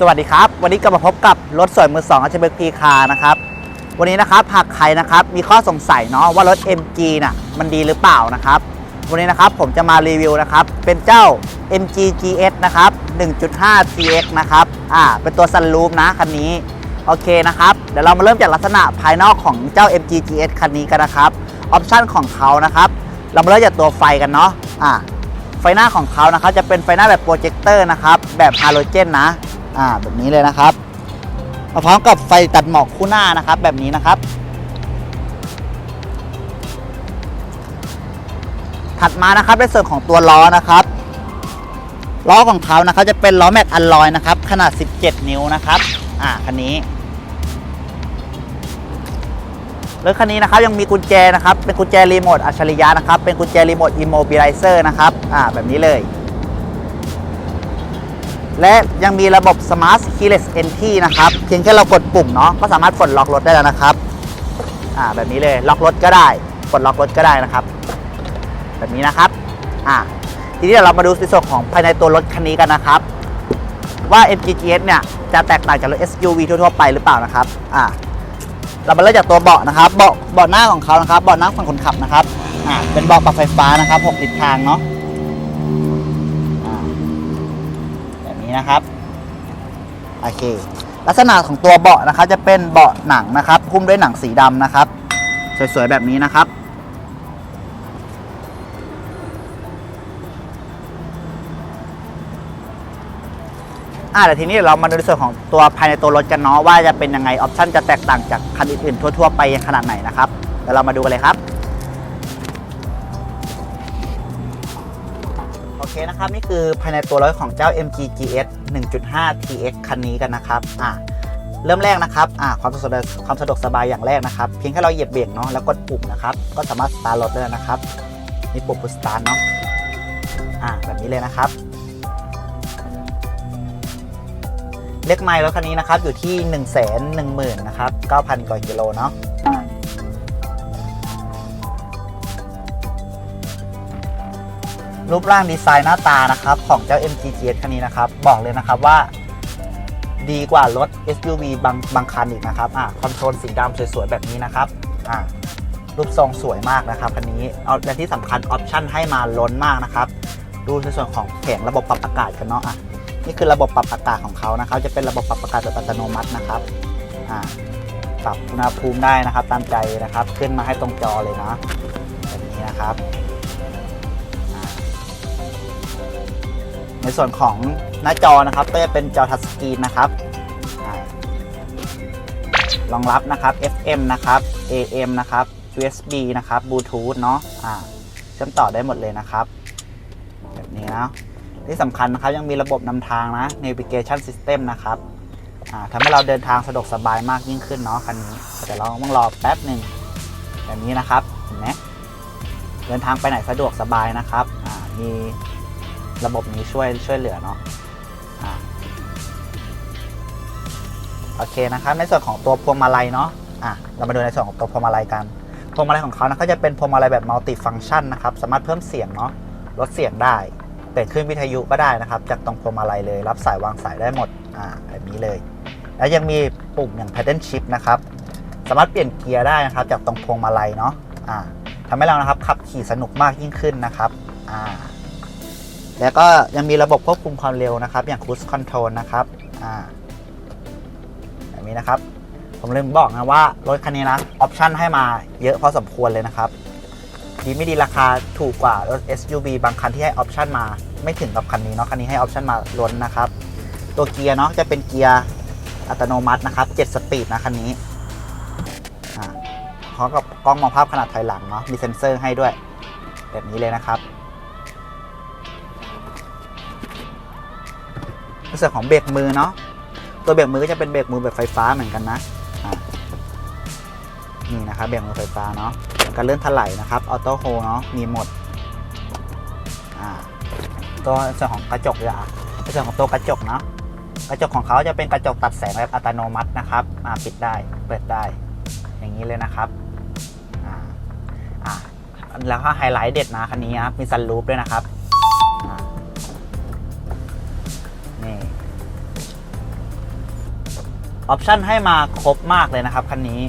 สวัสดีครับ วันนี้ก็มาพบกับรถสวยมือ2อาชเบิร์กพีคานะครับ วันนี้นะครับหากใครนะครับมีข้อสงสัยเนาะว่ารถ MG น่ะมันดีหรือเปล่านะครับ วันนี้นะครับผมจะมารีวิวนะครับ เป็นเจ้า MG GS นะครับ 1.5 TX นะครับอ่าเป็นตัวซันรูฟนะคันนี้โอเคนะครับ เดี๋ยวเรามาเริ่มจากลักษณะภายนอกของเจ้า MG GS คันนี้กันนะครับออปชันของเขานะครับเรามาเริ่มจากตัวไฟกันเนาะอ่าไฟหน้าของเขานะครับจะเป็นไฟหน้าแบบโปรเจคเตอร์นะครับแบบฮาโลเจนนะ อ่าแบบนี้เลยนะครับมาพร้อมกับไฟตัดหมอกคู่หน้านะครับ แบบนี้นะครับ ถัดมานะครับในส่วนของตัวล้อนะครับล้อของเขานะครับจะเป็นล้อแม็กอัลลอยนะครับ ขนาด 17 นิ้วนะครับ อ่าคันนี้รถคันนี้นะครับยังมีกุญแจนะครับ เป็นกุญแจรีโมทอัจฉริยะนะครับ เป็นกุญแจรีโมทอิโมบิลเซอร์นะครับ อ่าแบบนี้เลย และยังมีระบบ Smart Keyless Entry นะครับ เพียงแค่เรากดปุ่มเนาะก็สามารถปลดล็อกรถได้แล้วนะครับอ่าแบบนี้เลยล็อกรถก็ได้ปลดล็อกรถก็ได้นะครับ แบบนี้นะครับอ่าทีนี้เดี๋ยวเรามาดูในส่วนของภายในตัวรถคันนี้กันนะครับ ว่า MGGS เนี่ยจะแตกต่างจากรถ SUV ทั่วๆไปหรือเปล่านะครับอ่าเรามาเริ่มจากตัวเบาะนะครับเบาะเบาะหน้าของเขานะครับเบาะหน้าฝั่งคนขับนะครับอ่าเป็นเบาะปรับไฟฟ้านะครับ 6 ทิศทางเนาะ นี้นะครับโอเค ลักษณะของตัวเบาะนะครับจะเป็นเบาะหนังนะครับหุ้มด้วยหนังสีดำนะครับ สวยๆแบบนี้นะครับอ่าแต่ทีนี้เรามาดูในส่วนของตัวภายในตัวรถกันเนาะว่าจะเป็นยังไงออปชันจะแตกต่างจากคันอื่นๆทั่วๆไปขนาดไหนนะครับเดี๋ยวเรามาดูกันเลยครับ คนะครับ นี่คือภายในตัวรถของเจ้า MG GS 1.5 TX คันนี้กันนะครับอ่าเริ่มแรกนะครับอ่าความสะดวกความสะดวกสบายอย่างแรกนะครับ เพียงแค่เราเหยียบเบรกเนาะแล้วกดปุ่มนะครับ ก็สามารถสตาร์ทรถได้แล้วนะครับนี่ปุ่มสตาร์ทเนาะอ่าแบบนี้เลยนะครับเลขไมล์รถคันนี้นะครับอยู่ที่ 1 1 0 0 0 0นะครับ9,000กว่ากิโลเนาะ รูปร่างดีไซน์หน้าตานะครับของเจ้า MG GS คันนี้นะครับบอกเลยนะครับว่าดีกว่ารถ SUV บางบางคันอีกนะครับอ่าคอนโทรลสีดำสวยๆ แบบนี้นะครับอ่ารูปทรงสวยมากนะครับคันนี้เอาและที่สำคัญออปชั่นให้มาล้นมากนะครับ ดูในส่วนของแผงระบบปรับอากาศกันเนาะอะนี่คือระบบปรับอากาศของเขานะครับ จะเป็นระบบปรับอากาศแบบอัตโนมัตินะครับอ่าปรับอุณหภูมิได้นะครับ ตามใจนะครับ ขึ้นมาให้ตรงจอเลยนะแบบนี้นะครับ ในส่วนของหน้าจอนะครับก็จะเป็นจอทัชสกรีนนะครับรองรับนะครับ FM นะครับ AM นะครับ USB นะครับ Bluetooth เนาะเชื่อมต่อได้หมดเลยนะครับ แบบนี้นะที่สำคัญนะครับยังมีระบบนำทางนะ navigation system นะครับทำให้เราเดินทางสะดวกสบายมากยิ่งขึ้นเนาะคันนี้แต่เราต้องรอแป๊บหนึ่งแบบนี้นะครับเห็นไหมเดินทางไปไหนสะดวกสบายนะครับมี ระบบนี้ช่วยช่วยเหลือเนาะโอเคนะครับในส่วนของตัวพวงมาลัยเนาะอะเรามาดูในส่วนของตัวพวงมาลัยกัน พวงมาลัยของเขานะเขาจะเป็นพวงมาลัยแบบมัลติฟัง c t ชันนะครับ สามารถเพิ่มเสียงเนาะลดเสียงได้เปลี่ยนขึ้นวิทยุก็ได้นะครับ จากตรงพวงมาลัยเลย รับสายวางสายได้หมดอ่าแบบนี้เลย แล้วยังมีปุ่มอย่าง paddle shift นะครับ สามารถเปลี่ยนเกียร์ได้นะครับ จากตรงพวงมาลัยเนาะอ่าทำให้เรานะครับขับขี่สนุกมากยิ่งขึ้นนะครับอ่า แล้วก็ยังมีระบบควบคุมความเร็วนะครับ อย่าง cruise control นะครับอ่าแบบนี้นะครับ ผมลืมบอกนะว่า รถคันนี้นะออปชั่นให้มาเยอะพอสมควรเลยนะครับ ดีไม่ดีราคาถูกกว่ารถ SUV บางคันที่ให้ออปชันมาไม่ถึงกับคันนี้เนาะคันนี้ให้ออปชันมาล้นนะครับ ตัวเกียร์เนาะจะเป็นเกียร์อัตโนมัตินะครับ 7 สปีดนะคันนี้อ่าพร้อมกับกล้องมองภาพขนาดถอยหลังเนาะมีเซ็นเซอร์ให้ด้วย แบบนี้เลยนะครับ ส่วนของเบรกมือเนาะตัวเบรกมือก็จะเป็นเบรกมือแบบไฟฟ้าเหมือนกันนะนี่นะครับเบรกมือไฟฟ้าเนาะการเลื่อนถลายนะครับออโต้โฮเนาะมีหมดตัวส่วนของกระจกยาในส่วนของตัวกระจกเนาะกระจกของเขาจะเป็นกระจกตัดแสงแบบอัตโนมัตินะครับอ่าปิดได้เปิดได้ อย่างนี้เลยนะครับแล้วก็ไฮไลท์เด็ดนะคันนี้ครับมีซันรูฟด้วยนะครับ ออปชั่นให้มาครบมากเลยนะครับคันนี้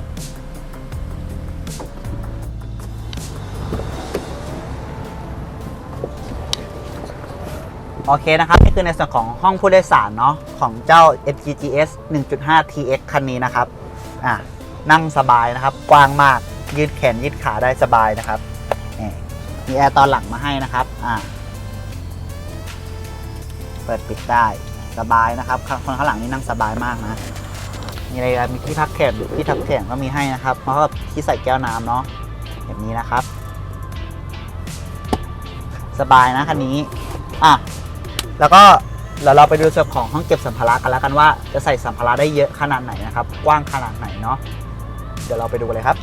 โอเคนะครับ นี่คือในส่วนของห้องผู้โดยสารเนาะของเจ้า FGGS 1.5 TX คันนี้นะครับอะนั่งสบายนะครับ กว้างมากยืดแขนยืดขาได้สบายนะครับมีแอร์ตอนหลังมาให้นะครับอะเปิดปิดได้สบายนะครับคนข้างหลังนี่นั่งสบายมากนะ มีอะไรกันมีที่พักแขนที่ทับแขนก็มีให้นะครับเพราะว่าที่ใส่แก้วน้ำเนาะแบบนี้นะครับ สบายนะคันนี้อะแล้วก็เดี๋ยวเราไปดูส่วนของห้องเก็บสัมภาระกันแล้วกันว่าจะใส่สัมภาระได้เยอะขนาดไหนนะครับ กว้างขนาดไหนเนาะเดี๋ยวเราไปดูเลยครับ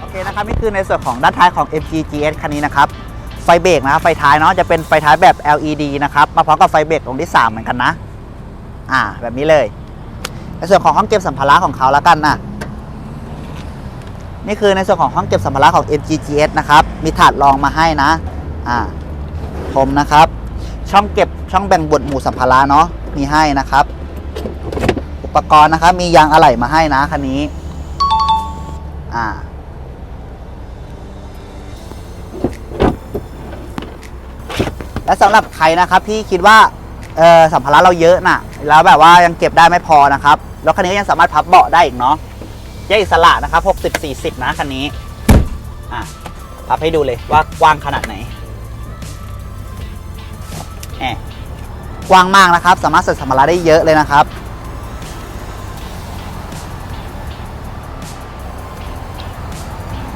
โอเคนะครับนี่คือในส่วนของด้านท้ายของ MG GS คันนี้นะครับไฟเบรกนะไฟท้ายเนาะจะเป็นไฟท้ายแบบ LED นะครับมาพร้อมกับไฟเบรกตรงที่ 3 เหมือนกันนะ อ่าแบบนี้เลย ในส่วนของห้องเก็บสัมภาระของเขาแล้วกันนะนี่คือในส่วนของห้องเก็บสัมภาระของ MG GS นะครับ มีถาดรองมาให้นะ อ่าผมนะครับ ช่องเก็บช่องแบ่งบทหมู่สัมภาระเนาะ มีให้นะครับ อุปกรณ์นะครับ มียางอะไหล่มาให้นะคันนี้ อ่า และสำหรับใครนะครับที่คิดว่า เออสัมภาระเราเยอะน่ะ แล้วแบบว่ายังเก็บได้ไม่พอนะครับรถคันนี้ก็ยังสามารถพับเบาะได้อีกเนาะแยกอิสระนะครับ 60 40 นะคันนี้ อะ พับให้ดูเลยว่ากว้างขนาดไหนแหมกว้างมากนะครับ สามารถใส่สัมภาระได้เยอะเลยนะครับ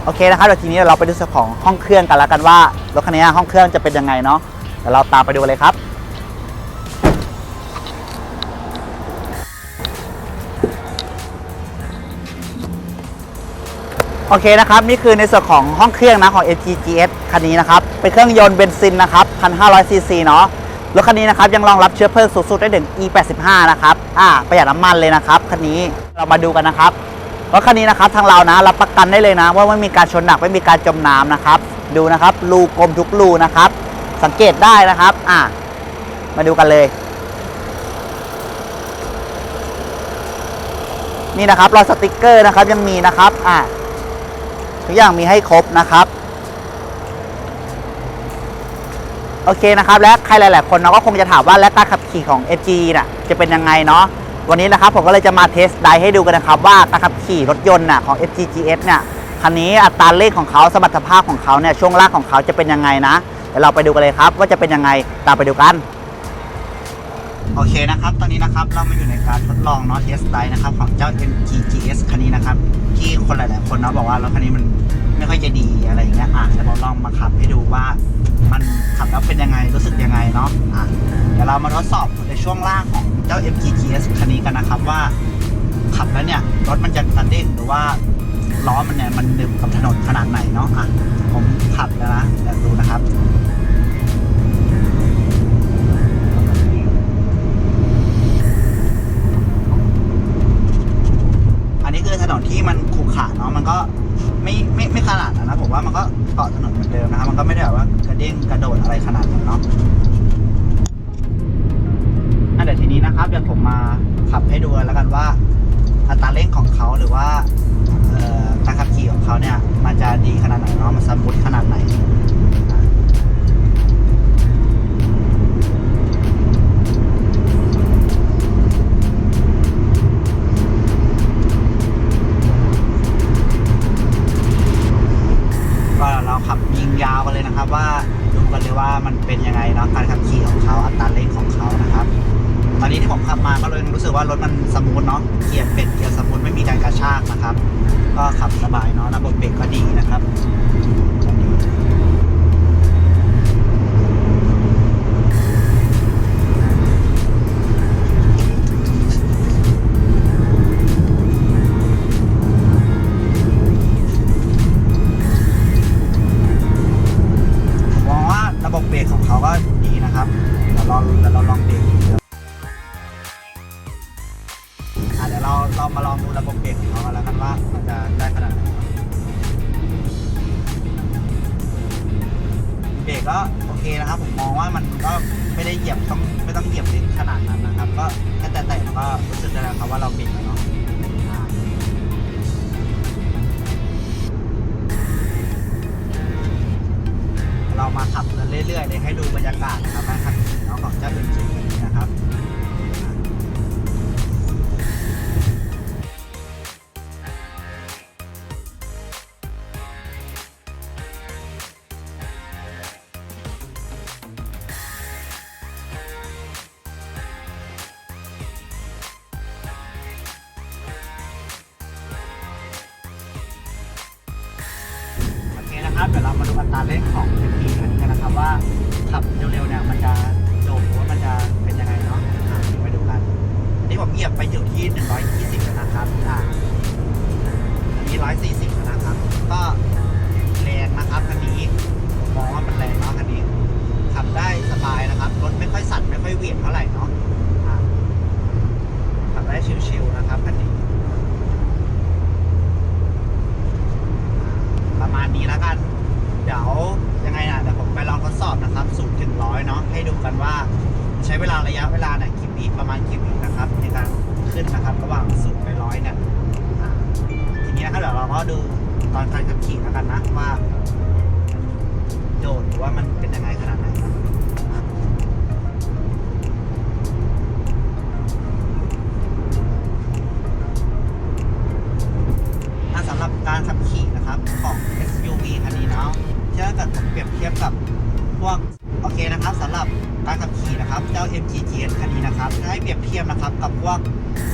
โอเคนะครับเดี๋ยวทีนี้เราไปดูส่วนของห้องเครื่องกันแล้วกันว่ารถคันนี้ห้องเครื่องจะเป็นยังไงเนาะเดี๋ยวเราตามไปดูเลยครับ โอเคนะครับ นี่คือในส่วนของห้องเครื่องนะของ MGGS คันนี้นะครับ เป็นเครื่องยนต์เบนซินนะครับ1,500ซีซีเนาะรถคันนี้นะครับยังรองรับเชื้อเพลิงสูงสุดได้ถึง E85 นะครับอ่าประหยัดน้ำมันเลยนะครับคันนี้เรามาดูกันนะครับรถคันนี้นะครับทางเรานะรับประกันได้เลยนะ ว่าไม่มีการชนหนักไม่มีการจมน้ำนะครับดูนะครับรูกลมทุกรูนะครับ สังเกตได้นะครับอ่ามาดูกันเลยนี่นะครับรอยสติกเกอร์นะครับยังมีนะครับอ่า ทุกอย่างมีให้ครบนะครับโอเคนะครับและใครหลาย ๆ คนเนาะก็คงจะถามว่าและการขับขี่ของ FG น่ะจะเป็นยังไงเนาะวันนี้นะครับผมก็เลยจะมาเทสไดให้ดูกันนะครับ ว่าการขับขี่รถยนต์น่ะของ FG GS เนี่ยคันนี้อัตราเร่งของเขาสมรรถภาพของเขาเนี่ยช่วงล่างของเขาจะเป็นยังไงนะเดี๋ยวเราไปดูกันเลยครับว่าจะเป็นยังไงตามไปดูกัน โอเคนะครับ ตอนนี้นะครับเรามาอยู่ในการทดลองเนาะเทสไดนะครับ ของเจ้า MG GS คันนี้นะครับ ที่คนหลาย ๆ คนเนาะบอกว่ารถคันนี้มันไม่ค่อยจะดีอะไรอย่างเงี้ยอะเดี๋ยวเราลองมาขับให้ดูว่า มันขับแล้วเป็นยังไงรู้สึกยังไงเนาะอะเดี๋ยวเรามาทดสอบในช่วงล่างของเจ้า MG GS คันนี้กันนะครับว่า ขับแล้วเนี่ยรถมันจะกระเด้งหรือว่าล้อมันเนี่ยมันดึบกับถนนขนาดไหนเนาะอะผมขับแล้วนะเดี๋ยวดูนะครับ นนี้คือถนนที่มันขรุขระเนาะมันก็ไม่ไม่ไม่ขนาดนะผมว่ามันก็เกาะถนนเหมือนเดิมนะครับมันก็ไม่ได้แบบว่ากระเด้งกระโดดอะไรขนาดนั้นเนาะอะเดี๋ยวทีนี้นะครับเดี๋ยวผมมาขับให้ดูแล้วกันว่า อัตราเร่งของเขาหรือว่าการขับขี่ของเขาเนี่ยมันจะดีขนาดไหนเนาะมันสมูทขนาดไหน รื่อยๆเลยให้ดูบรรยากาศนะครับการขับขี่เนาของเจ้าเอ็มจีนี้นะครับโอเคนะครับเดี๋ยวเรามาดูอัตราเร่งของ MP คันนี้กัน นะครับว่าขับเร็วๆเนี่ยมันจะโดดหรือว่ามันจะเป็นยังไงเนาะอะไปดูกันนนี้ผมเหยียบไปอยู่ที่ 120แล้วนะครับอะอันนี้140แล้วนะครับ ก็แรงนะครับคันนี้ผมมองว่ามันแรงเนาะคันนี้ขับได้สบายนะครับรถไม่ค่อยสั่นไม่ค่อยเหวี่ยงเท่าไหร่เนาะอะขับได้ชิวๆนะครับคันนี้ การขับขี่นะครับของ SUV คันนี้เนาะถ้าเกิดผมเปรียบเทียบกับพวกโอเคนะครับสำหรับการขับขี่นะครับเจ้า MG GS คันนี้นะครับถ้าให้เปรียบเทียบนะครับกับพวก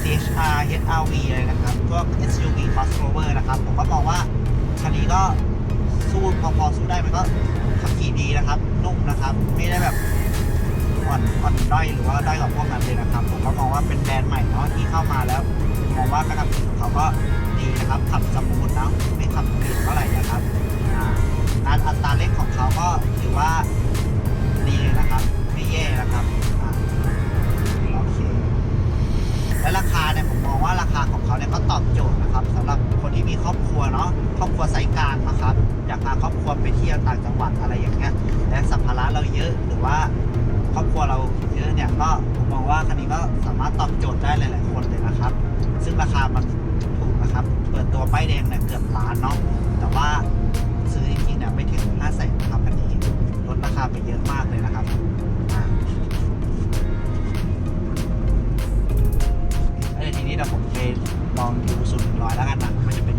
CHR HRV เลยนะครับพวก SUV crossover นะครับผมก็มองว่าคันนี้ก็สู้พอๆสู้ได้มันก็ขับขี่ดีนะครับนุ่มนะครับไม่ได้แบบอ่อนอ่อนด้อยหรือว่าด้อยกว่าพวกนั้นเลยนะครับ ผมก็มองว่าเป็นแบรนด์ใหม่เนาะที่เข้ามาแล้วมองว่าการขับขี่ของเขาก็ นะครับขับสมูทนะไม่ขับเบียดเท่าไหร่นะครับอ่าอัตราเร่งของเขาก็ถือว่าดีนะครับ ไม่แย่นะครับโอเคและราคาเนี่ยผมมองว่าราคาของเขาเนี่ยก็ตอบโจทย์นะครับสำหรับคนที่มีครอบครัวเนาะครอบครัวไซส์กลางนะครับอยากพาครอบครัวไปเที่ยวต่างจังหวัดอะไรอย่างเงี้ยและสัมภาระเราเยอะหรือว่าครอบครัวเราเยอะเนี่ยก็ผมมองว่าคันนี้ก็สามารถตอบโจทย์ได้หลาย ๆ คนเลยนะครับ ซึ่งราคามัน เปิดตัวป้ายแดงเนี่ยเกือบล้านเนาะแต่ว่าซื้อจริงๆเนี่ยไม่ถึง5 0 0แสนนะครับคันนี้ลดราคาไปเยอะมากเลยนะครับแล้วทีนี้เดี๋ยวผมไปลองดูสูตรร้อยแล้วกันนะมันจะเป็น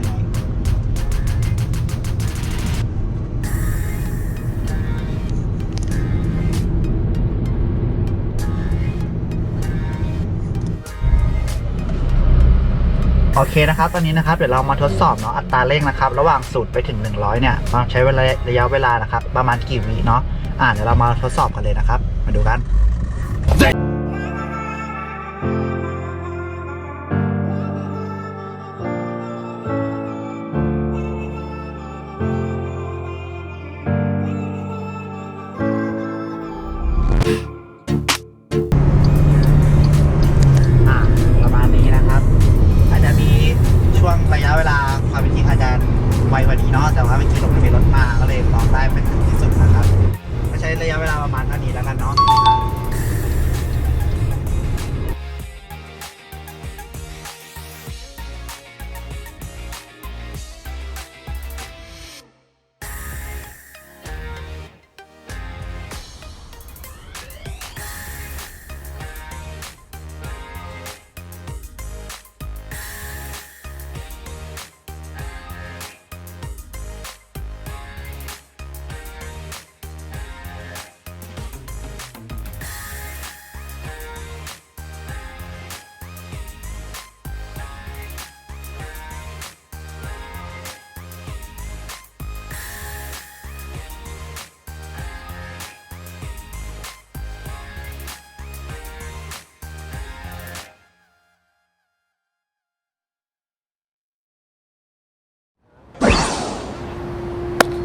โอเคนะครับตอนนี้นะครับเดี๋ยวเรามาทดสอบเนาะอัตราเร่งนะครับ ระหว่างสูตรไปถึง 100 เนี่ยต้องใช้เวลาระยะเวลานะครับ ประมาณกี่วิเนาะอ่าเดี๋ยวเรามาทดสอบกันเลยนะครับ มาดูกัน เนาะแต่ว่าเมื่อกี้รถมันมีรถมาก็เลยลองได้ไม่ถึง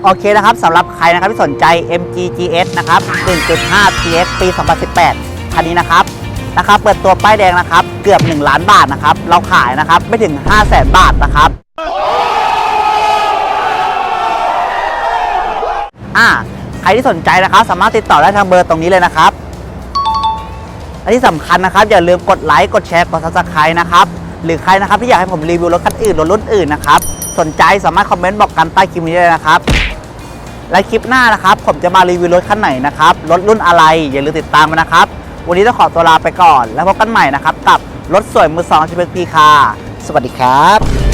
โอเคนะครับสำหรับใครนะครับที่สนใจ MG GS นะครับ 1.5 TX ปี 2018 คันนี้นะครับนะครับเปิดตัวป้ายแดงนะครับ เกือบ 1 ล้านบาทนะครับ เราขายนะครับไม่ถึง 5 0 0แสนบาทนะครับอ่าใครที่สนใจนะครับ สามารถติดต่อได้ทางเบอร์ตรงนี้เลยนะครับและที่สำคัญนะครับ อย่าลืมกดไลค์กดแชร์กด subscribe นะครับ หรือใครนะครับที่อยากให้ผมรีวิวรถคันอื่นรถรุ่นอื่นนะครับ สนใจสามารถคอมเมนต์บอกกันใต้คลิปนี้เลยนะครับ และคลิปหน้านะครับ ผมจะมารีวิวรถคันไหนนะครับ รถรุ่นอะไร อย่าลืมติดตามมานะครับ วันนี้ต้องขอตัวลาไปก่อน แล้วพบกันใหม่นะครับ กับรถสวยมือสองชิปพีคาสวัสดีครับ